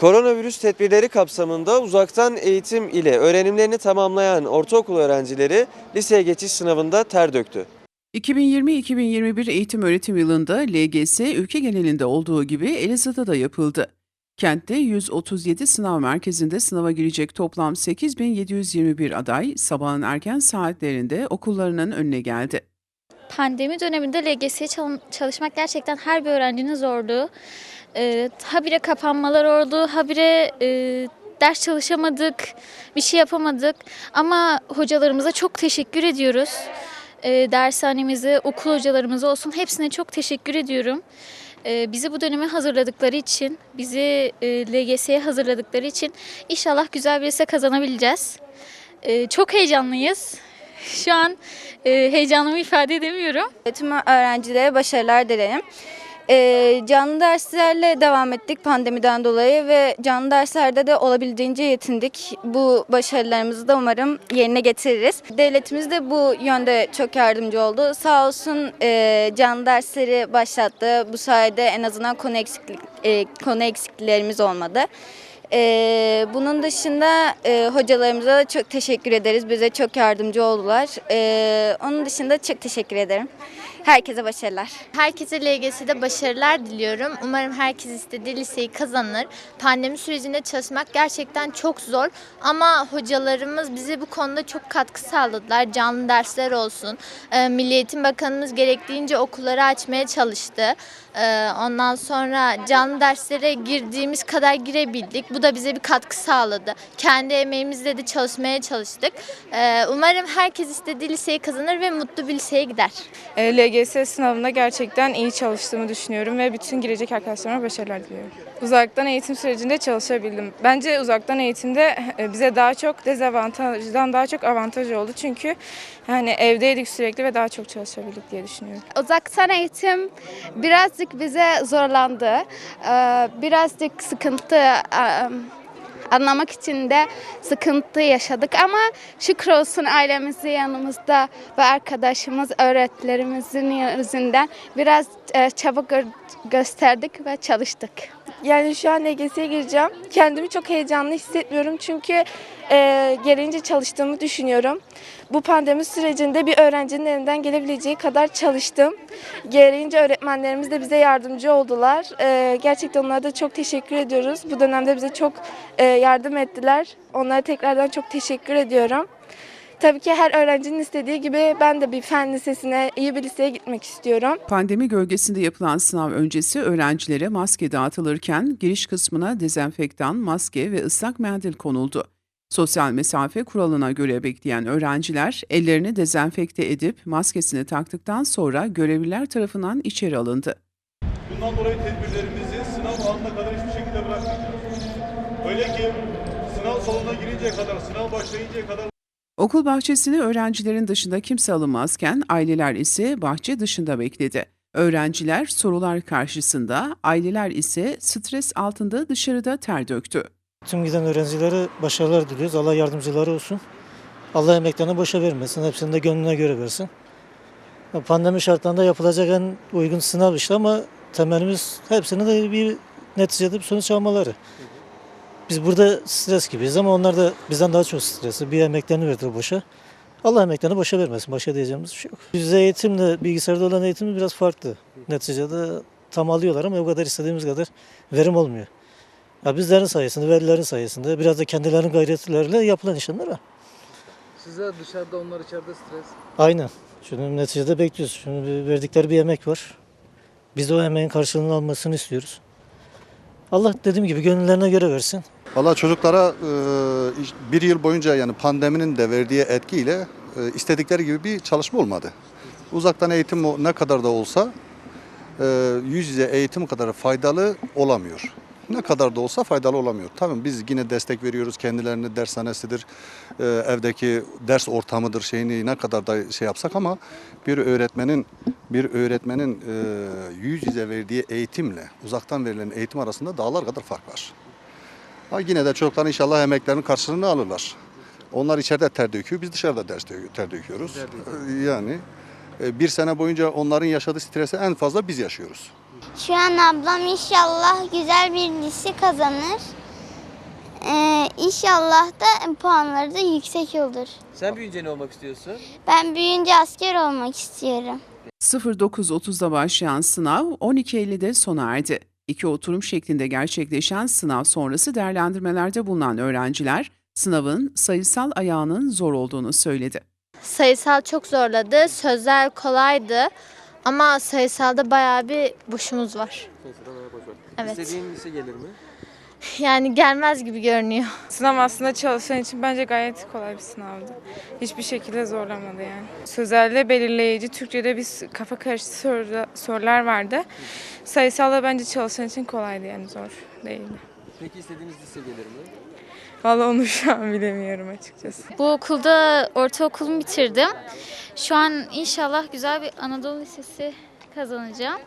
Koronavirüs tedbirleri kapsamında uzaktan eğitim ile öğrenimlerini tamamlayan ortaokul öğrencileri liseye geçiş sınavında ter döktü. 2020-2021 eğitim öğretim yılında LGS ülke genelinde olduğu gibi Elazığ'da da yapıldı. Kentte 137 sınav merkezinde sınava girecek toplam 8721 aday sabahın erken saatlerinde okullarının önüne geldi. Pandemi döneminde LGS'ye çal- çalışmak gerçekten her bir öğrencinin zorluğu. Ee, habire kapanmalar oldu, habire e, ders çalışamadık, bir şey yapamadık. Ama hocalarımıza çok teşekkür ediyoruz. Ee, dershanemize, okul hocalarımıza olsun hepsine çok teşekkür ediyorum. Ee, bizi bu döneme hazırladıkları için, bizi e, LGS'ye hazırladıkları için inşallah güzel bir lise kazanabileceğiz. Ee, çok heyecanlıyız. Şu an e, heyecanımı ifade edemiyorum. Tüm öğrencilere başarılar dilerim. Ee, canlı derslerle devam ettik pandemiden dolayı ve canlı derslerde de olabildiğince yetindik. Bu başarılarımızı da umarım yerine getiririz. Devletimiz de bu yönde çok yardımcı oldu. Sağ olsun e, canlı dersleri başlattı. Bu sayede en azından konu, eksiklik, e, konu eksikliklerimiz olmadı. Ee, bunun dışında e, hocalarımıza da çok teşekkür ederiz. Bize çok yardımcı oldular. Ee, onun dışında çok teşekkür ederim. Herkese başarılar. Herkese LGS'de başarılar diliyorum. Umarım herkes istediği liseyi kazanır. Pandemi sürecinde çalışmak gerçekten çok zor ama hocalarımız bize bu konuda çok katkı sağladılar. Canlı dersler olsun. Ee, Milli Eğitim Bakanımız gerektiğince okulları açmaya çalıştı. Ee, Ondan sonra canlı derslere girdiğimiz kadar girebildik. Bu da bize bir katkı sağladı. Kendi emeğimizle de çalışmaya çalıştık. Ee, Umarım herkes istediği liseyi kazanır ve mutlu bir liseye gider. E, LGS sınavında gerçekten iyi çalıştığımı düşünüyorum ve bütün girecek arkadaşlarıma başarılar diliyorum. Uzaktan eğitim sürecinde çalışabildim. Bence uzaktan eğitimde e, bize daha çok dezavantajdan daha çok avantaj oldu. Çünkü yani evdeydik sürekli ve daha çok çalışabildik diye düşünüyorum. Uzaktan eğitim birazcık bize zorlandı. Birazcık sıkıntı anlamak için de sıkıntı yaşadık ama şükür olsun ailemizi yanımızda ve arkadaşımız, öğretmenlerimizin yüzünden biraz e, çabuk gö- gösterdik ve çalıştık. Yani şu an LGS'ye gireceğim. Kendimi çok heyecanlı hissetmiyorum çünkü e, gereğince çalıştığımı düşünüyorum. Bu pandemi sürecinde bir öğrencinin elinden gelebileceği kadar çalıştım. Gereğince öğretmenlerimiz de bize yardımcı oldular. E, gerçekten onlara da çok teşekkür ediyoruz. Bu dönemde bize çok e, yardım ettiler. Onlara tekrardan çok teşekkür ediyorum. Tabii ki her öğrencinin istediği gibi ben de bir fen lisesine, iyi bir liseye gitmek istiyorum. Pandemi gölgesinde yapılan sınav öncesi öğrencilere maske dağıtılırken giriş kısmına dezenfektan, maske ve ıslak mendil konuldu. Sosyal mesafe kuralına göre bekleyen öğrenciler ellerini dezenfekte edip maskesini taktıktan sonra görevliler tarafından içeri alındı. Bundan dolayı tedbirlerimizi sınav anına kadar hiçbir şekilde bırakmayacağız. Öyle ki sınav salonuna girinceye kadar, sınav başlayıncaya kadar Okul bahçesine öğrencilerin dışında kimse alınmazken aileler ise bahçe dışında bekledi. Öğrenciler sorular karşısında, aileler ise stres altında dışarıda ter döktü. Tüm giden öğrencilere başarılar diliyoruz. Allah yardımcıları olsun. Allah emeklerini boşa vermesin. Hepsini de gönlüne göre versin. Pandemi şartlarında yapılacak en uygun sınav işte ama temelimiz hepsinin de bir neticede bir sonuç almaları. Biz burada stres gibiyiz ama onlar da bizden daha çok stresli. Bir emeklerini verdiler boşa. Allah emeklerini boşa vermesin. Başka diyeceğimiz bir şey yok. Yüzde eğitimle bilgisayarda olan eğitim biraz farklı. Neticede tam alıyorlar ama o kadar istediğimiz kadar verim olmuyor. Ya bizlerin sayesinde, verilerin sayesinde, biraz da kendilerinin gayretleriyle yapılan işlemler var. Size dışarıda onlar içeride stres. Aynen. Şunu neticede bekliyoruz. Bir verdikleri bir emek var. Biz o emeğin karşılığını almasını istiyoruz. Allah dediğim gibi gönüllerine göre versin. Valla çocuklara e, bir yıl boyunca yani pandeminin de verdiği etkiyle e, istedikleri gibi bir çalışma olmadı. Uzaktan eğitim ne kadar da olsa e, yüz yüze eğitim kadar faydalı olamıyor. Ne kadar da olsa faydalı olamıyor. Tabii biz yine destek veriyoruz. Kendilerini dershanesidir, evdeki ders ortamıdır şeyini ne kadar da şey yapsak ama bir öğretmenin bir öğretmenin yüz yüze verdiği eğitimle uzaktan verilen eğitim arasında dağlar kadar fark var. Ha yine de çocuklar inşallah emeklerinin karşılığını alırlar. Onlar içeride ter döküyor, biz dışarıda ders ter döküyoruz. Ee, Yani e, bir sene boyunca onların yaşadığı stresi en fazla biz yaşıyoruz. Şu an ablam inşallah güzel bir lise kazanır. Ee, inşallah da puanları da yüksek olur. Sen büyüyünce ne olmak istiyorsun? Ben büyüyünce asker olmak istiyorum. 09.30'da başlayan sınav 12.50'de sona erdi. İki oturum şeklinde gerçekleşen sınav sonrası değerlendirmelerde bulunan öğrenciler sınavın sayısal ayağının zor olduğunu söyledi. Sayısal çok zorladı, sözler kolaydı ama sayısalda bayağı bir boşumuz var. Evet. İstediğin lise gelir mi? Yani gelmez gibi görünüyor. Sınav aslında çalışan için bence gayet kolay bir sınavdı. Hiçbir şekilde zorlamadı yani. Sözelde belirleyici, Türkçe'de bir kafa karıştı sorular, sorular vardı. Sayısalda bence çalışan için kolaydı yani zor değildi. Peki istediğiniz lise gelir mi? Vallahi onu şu an bilemiyorum açıkçası. Bu okulda ortaokulumu bitirdim. Şu an inşallah güzel bir Anadolu Lisesi kazanacağım.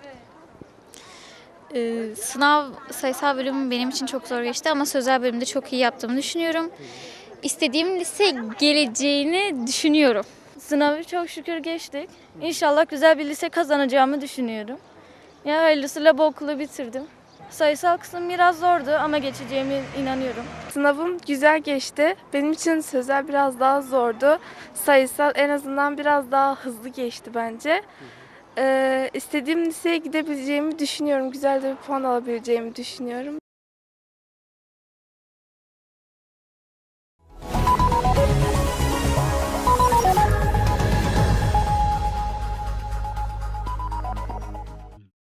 Ee, sınav sayısal bölümü benim için çok zor geçti ama sözel bölümde çok iyi yaptığımı düşünüyorum. İstediğim lise geleceğini düşünüyorum. Sınavı çok şükür geçtik. İnşallah güzel bir lise kazanacağımı düşünüyorum. Ya hayırlısıyla bu okulu bitirdim. Sayısal kısım biraz zordu ama geçeceğime inanıyorum. Sınavım güzel geçti. Benim için sözel biraz daha zordu. Sayısal en azından biraz daha hızlı geçti bence. Ee, istediğim liseye gidebileceğimi düşünüyorum. Güzel de bir puan alabileceğimi düşünüyorum.